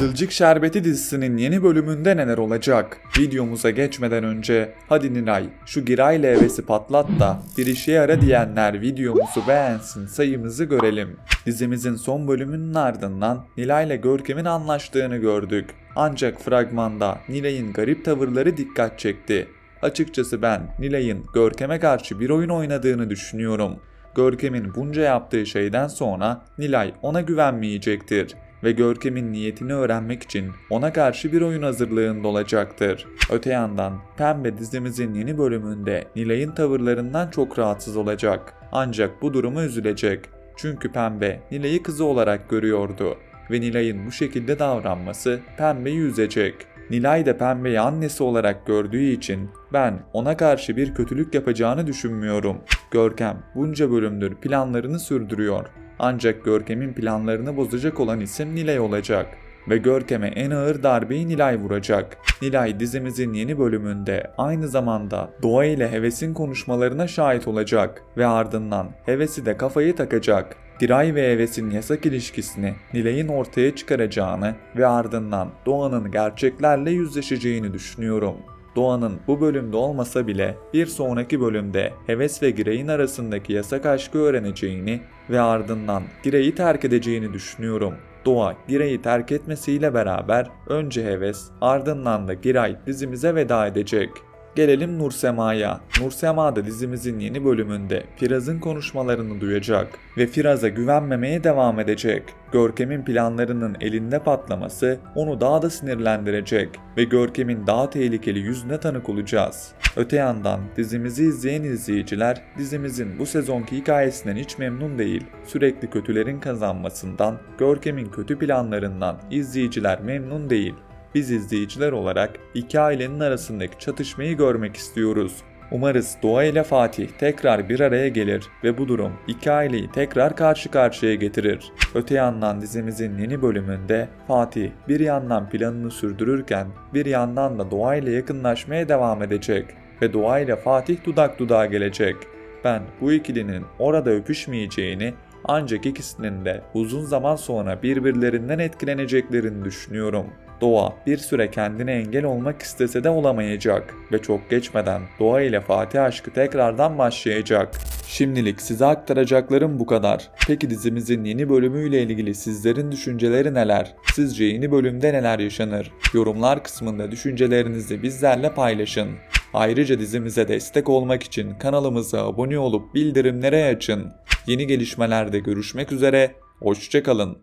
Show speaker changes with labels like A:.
A: Kızılcık Şerbeti dizisinin yeni bölümünde neler olacak? Videomuza geçmeden önce hadi Nilay şu Giray hevesi patlat da bir işe yara diyenler videomuzu beğensin sayımızı görelim. Dizimizin son bölümünün ardından Nilay ile Görkem'in anlaştığını gördük. Ancak fragmanda Nilay'ın garip tavırları dikkat çekti. Açıkçası ben Nilay'ın Görkem'e karşı bir oyun oynadığını düşünüyorum. Görkem'in bunca yaptığı şeyden sonra Nilay ona güvenmeyecektir ve Görkem'in niyetini öğrenmek için ona karşı bir oyun hazırlığında olacaktır. Öte yandan Pembe dizimizin yeni bölümünde Nilay'ın tavırlarından çok rahatsız olacak. Ancak bu durumu üzülecek. Çünkü Pembe Nilay'ı kızı olarak görüyordu ve Nilay'ın bu şekilde davranması Pembe'yi üzecek. Nilay da Pembe'yi annesi olarak gördüğü için ben ona karşı bir kötülük yapacağını düşünmüyorum. Görkem bunca bölümdür planlarını sürdürüyor. Ancak Görkem'in planlarını bozacak olan isim Nilay olacak. Ve Görkem'e en ağır darbeyi Nilay vuracak. Nilay dizimizin yeni bölümünde aynı zamanda Doğa ile Heves'in konuşmalarına şahit olacak. Ve ardından Heves'i de kafayı takacak. Giray ve Heves'in yasak ilişkisini Nilay'ın ortaya çıkaracağını ve ardından Doğan'ın gerçeklerle yüzleşeceğini düşünüyorum. Doğan'ın bu bölümde olmasa bile bir sonraki bölümde Heves ve Giray'ın arasındaki yasak aşkı öğreneceğini ve ardından Giray'ı terk edeceğini düşünüyorum. Doğa Giray'ı terk etmesiyle beraber önce Heves ardından da Giray dizimize veda edecek. Gelelim Nursema'ya. Nursema da dizimizin yeni bölümünde Firaz'ın konuşmalarını duyacak ve Firaz'a güvenmemeye devam edecek. Görkem'in planlarının elinde patlaması onu daha da sinirlendirecek ve Görkem'in daha tehlikeli yüzüne tanık olacağız. Öte yandan dizimizi izleyen izleyiciler dizimizin bu sezonki hikayesinden hiç memnun değil. Sürekli kötülerin kazanmasından, Görkem'in kötü planlarından izleyiciler memnun değil. Biz izleyiciler olarak iki ailenin arasındaki çatışmayı görmek istiyoruz. Umarız Doğa ile Fatih tekrar bir araya gelir ve bu durum iki aileyi tekrar karşı karşıya getirir. Öte yandan dizimizin yeni bölümünde Fatih bir yandan planını sürdürürken bir yandan da Doğa ile yakınlaşmaya devam edecek ve Doğa ile Fatih dudak dudağa gelecek. Ben bu ikilinin orada öpüşmeyeceğini ancak ikisinin de uzun zaman sonra birbirlerinden etkileneceklerini düşünüyorum. Doğa bir süre kendine engel olmak istese de olamayacak ve çok geçmeden Doğa ile Fatih aşkı tekrardan başlayacak. Şimdilik size aktaracaklarım bu kadar. Peki dizimizin yeni bölümüyle ilgili sizlerin düşünceleri neler? Sizce yeni bölümde neler yaşanır? Yorumlar kısmında düşüncelerinizi bizlerle paylaşın. Ayrıca dizimize destek olmak için kanalımıza abone olup bildirimleri açın. Yeni gelişmelerde görüşmek üzere, hoşçakalın.